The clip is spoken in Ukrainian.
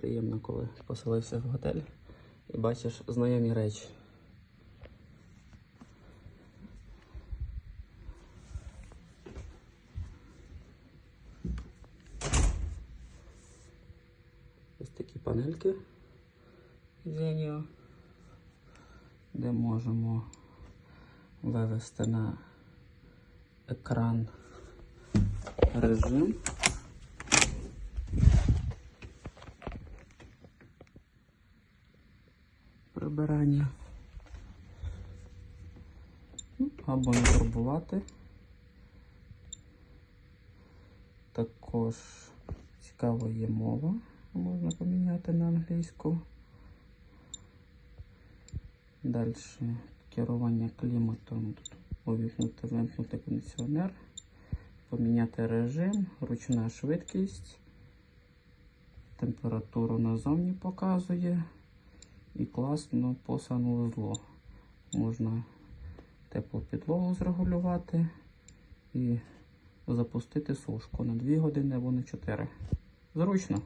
Приємно, коли поселився в готель і бачиш знайомі речі. Ось такі панельки Zenio, де можемо вивести на екран режим. Прибирання. Ну, Або не турбувати. Також цікаво є мова. Можна поміняти на англійську. Далі керування кліматом. Тут увімкнути, вимкнути кондиціонер, поміняти режим, ручна швидкість, температуру назовні показує і класно по зло. Можна теплу підлогу зрегулювати і запустити сушку на 2 години або на 4. Зручно.